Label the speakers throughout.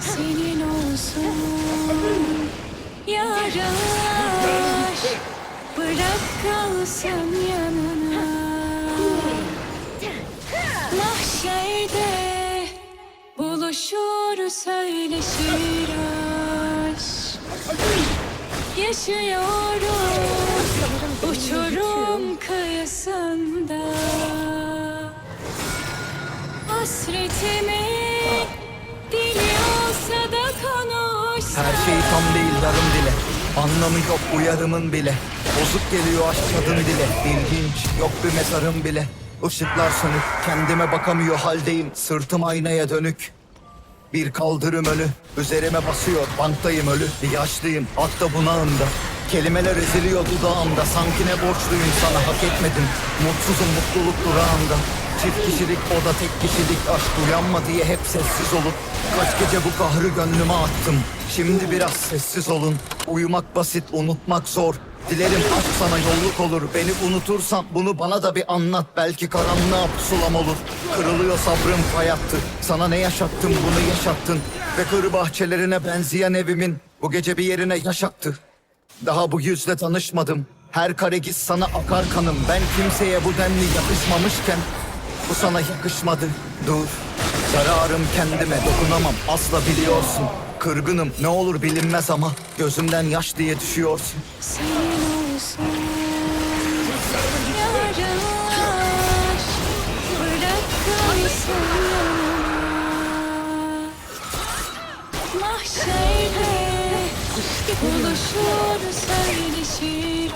Speaker 1: Senin olsun yaraş. Bırak kalsın yanına. Mahşerde buluşur söyleşir aşk. Yaşıyorum uçurum kıyısında Hasretimi diliyorsa da konuşsa.
Speaker 2: Her şey tam değil yarım dile. Anlamı yok uyarımın bile. Bozuk geliyor aşk kadın dile. İlginç yok bir mezarım bile. Işıklar sönük kendime bakamıyor haldeyim. Sırtım aynaya dönük. Bir kaldırım önü Üzerime basıyor. Banktayım ölü Bir yaşlıyım. Hatta bunağımda. Kelimeler eziliyor dudağımda. Sanki ne borçluyum sana hak etmedim. Mutsuzum mutluluk durağımda Çift kişilik o da tek kişilik Aşk uyanma diye hep sessiz olup Kaç gece bu kahrı gönlüme attım. Şimdi biraz sessiz olun. Uyumak basit unutmak zor. Dilerim aşk sana yolluk olur. Beni unutursan bunu bana da bir anlat. Belki karanlığa pusulam olur. Kırılıyor sabrım hayattı. Sana ne yaşattım bunu yaşattın. Ve kır bahçelerine benzeyen evimin Bu gece bir yerine yaşattı. Daha bu yüzle tanışmadım. Her kare giz sana akar kanım. Ben kimseye bu denli yakışmamışken Bu sana yakışmadı. Dur. Zararım kendime dokunamam. Asla biliyorsun. Kırgınım. Ne olur bilinmez ama Gözümden yaş diye düşüyorsun.
Speaker 1: Senin olsun yaraş Bırak. Kalsın yanına Mahşerde buluşur söyleşir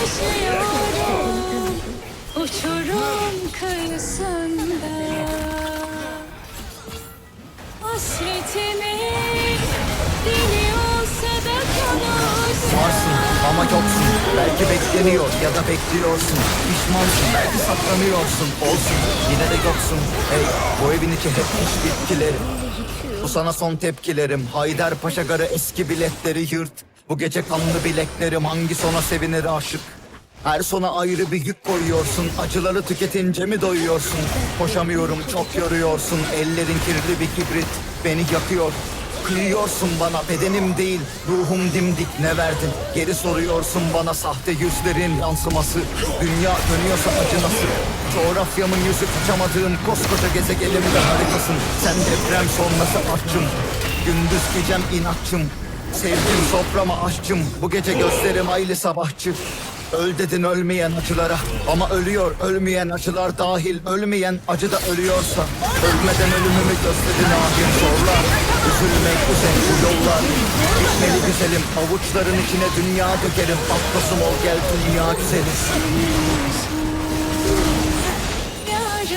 Speaker 1: Yaşıyorum uçurum kıyısında. Hasretimi diliyorsa da konuşsa
Speaker 2: Varsın ama yoksun. Belki bekleniyor ya da bekliyorsun. Pişmansın belki saklanıyorsun. Olsun yine de yoksun. Hey bu evin içi hep iş bitkileri. Bu sana son tepkilerim. Haydarpaşa garı eski biletleri yırt. Bu gece kanlı bileklerim. Hangi sona sevinir aşık her sona ayrı bir yük koyuyorsun. Acıları tüketince mi doyuyorsun? Koşamıyorum çok yoruyorsun. Ellerin kirli bir kibrit Beni yakıyor. Kıyıyorsun bana bedenim değil Ruhum dimdik. Ne verdin? Geri soruyorsun bana sahte yüzlerin yansıması. Dünya dönüyorsa acı nasıl? Coğrafyamın yüzü kaçamadığım Koskoca gezegenimde harikasın. Sen deprem sonrası aşçım Gündüz gecem inatçım Sevdim soframa aşçım. Bu gece gözlerim aylı sabahçı Öl dedin ölmeyen acılara. Ama ölüyor ölmeyen acılar dahil. Ölmeyen acı da ölüyorsa. Ölmeden ölümümü gösterin ahir zorlar Üzülmek bu yollar Gitmeli güzelim. Avuçların içine dünya dökerim Atlasım ol gel dünya güzeli.
Speaker 1: Yaraş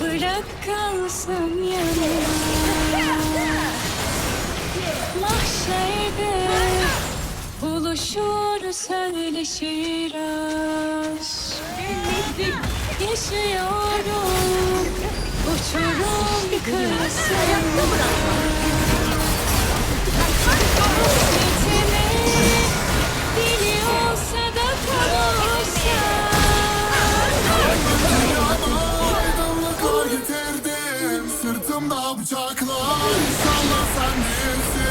Speaker 1: Bırak kalsın yanına Mahşerde buluşur söyleşir Yaşıyorum uçurum
Speaker 3: getirdim Sırtımda bıçaklar İnşallah sen değilsin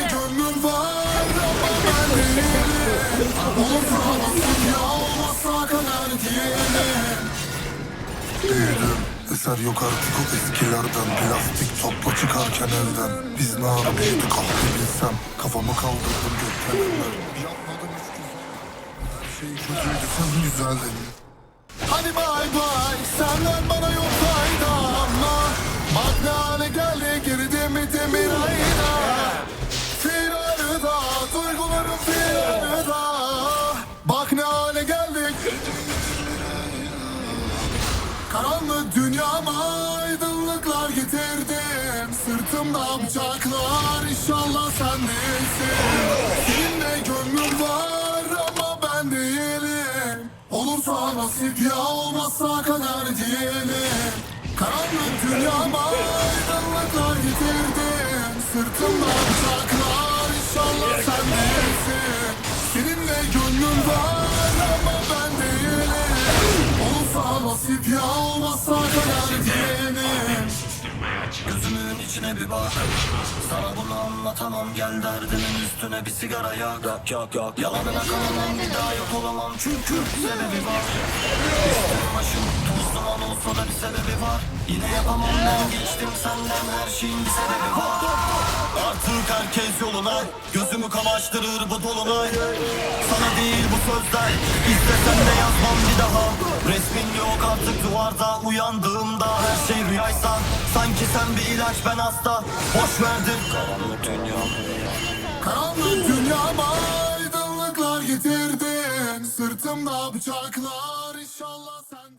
Speaker 3: gönlüm var ama ben değilim Olursa nasip ya diyelim Değilim Eser yok artık o eskilerden. Plastik topla çıkarken elden. Biz ne ara büyüdük ah bilsem. Kafamı kaldırdım gökdelenler Yapmadım hiç güzel. Her şey kötüydü sen güzeldin. Hadi bay bay senden bana yok fayda. Ama Bak ne hale geldi geride mi demir ayna Karanlık dünyama aydınlıklar getirdim Sırtımda bıçaklar inşallah sen değilsin. Seninle gönlüm var ama ben değilim. Olursa nasip ya olmazsa kader diyelim. Karanlık dünyama aydınlıklar getirdim Sırtımda bıçaklar inşallah sen değilsin. Seninle gönlüm var ama ben değilim. Nasip ya
Speaker 4: Gözümün içine bir bak. Sana bunu anlatamam Gel derdimin üstüne bir sigara yak Yak yak yak Yalanına kanamam bir daha yok olamam. Çünkü sebebi var. Üstüm başım toz duman olsa da bir sebebi var. Yine yapamam ben geçtim senden Her şeyin bir sebebi var Artık herkes yoluna Gözümü kamaştırır bu dolunay. Sana değil bu sözler İstesen de yazmam bir daha. Resmin yok artık duvarda Uyandığımda her şey rüyaysa. Sanki sen bir ilaç ben hasta Boş verdim. Karanlık dünya
Speaker 3: Karanlık dünyama aydınlıklar getirdin Sırtımda bıçaklar inşallah sen